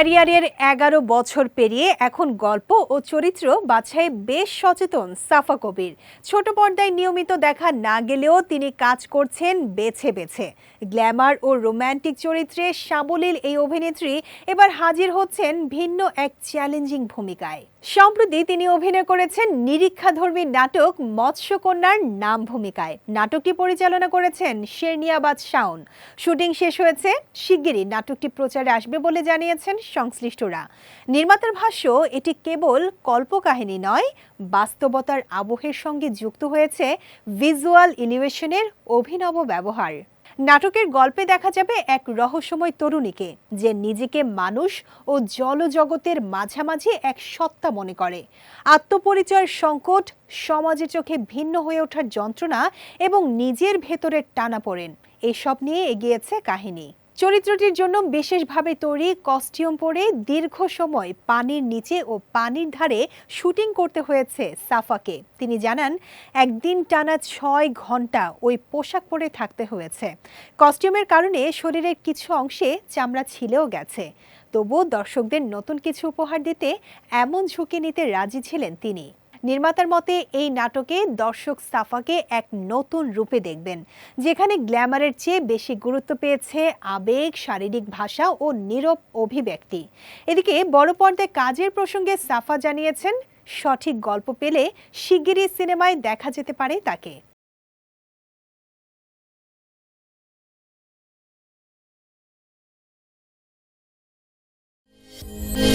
ক্যারিয়ারের এগারো বছর পেরিয়ে এখন গল্প ও চরিত্র বাছাই বেশ সচেতন সাফা কবির। ছোট পর্দায় নিয়মিত দেখা না গেলেও তিনি কাজ করছেন বেছে বেছে। গ্ল্যামার ও রোম্যান্টিক চরিত্রে সাবলীল এই অভিনেত্রী এবার হাজির হচ্ছেন ভিন্ন এক চ্যালেঞ্জিং ভূমিকায়। সম্প্রতি তিনি অভিনয় করেছেন নিরীক্ষাধর্মী নাটক মৎস্যকন্যার নাম ভূমিকায়। নাটকটি পরিচালনা করেছেন শেরনিয়াবাদ শাওন। শুটিং শেষ হয়েছে, শিগগিরই নাটকটি প্রচারে আসবে বলে জানিয়েছেন সংশ্লিষ্টরা। নির্মাতার ভাষ্য, এটি কেবল কল্পকাহিনী নয়, বাস্তবতার আবহের সঙ্গে যুক্ত হয়েছে ভিজুয়াল ইলিভেশনের অভিনব ব্যবহার। নাটকের গল্পে দেখা যাবে এক রহস্যময় তরুণীকে, যে নিজেকে মানুষ ও জলজগতের মাঝামাঝি এক সত্তা মনে করে। আত্মপরিচয়ের সংকট সমাজের চোখে ভিন্ন হয়ে ওঠার যন্ত্রণা এবং নিজের ভেতরের টানা পড়েন। এসব নিয়ে এগিয়েছে কাহিনী। চরিত্রটির জন্য বিশেষভাবে তৈরি কস্টিউম পরে দীর্ঘ সময় পানির নিচে ও পানির ধারে শুটিং করতে হয়েছে সাফাকে। তিনি জানান, একদিন টানা ছয় ঘণ্টা ওই পোশাক পরে থাকতে হয়েছে। কস্টিউমের কারণে শরীরের কিছু অংশে চামড়া ছিলেও গেছে। তবুও দর্শকদের নতুন কিছু উপহার দিতে এমন ঝুঁকি নিতে রাজি ছিলেন তিনি। নির্মাতার মতে এই নাটকে দর্শক সাফাকে এক নতুন রূপে দেখবেন, যেখানে গ্ল্যামারের চেয়ে বেশি গুরুত্ব পেয়েছে আবেগ, শারীরিক ভাষা ও নীরব অভিব্যক্তি এদিকে বড় পর্দায় কাজের প্রসঙ্গে সাফা জানিয়েছেন, সঠিক গল্প পেলে শিগগিরই সিনেমায় দেখা যেতে পারে তাকে Yeah.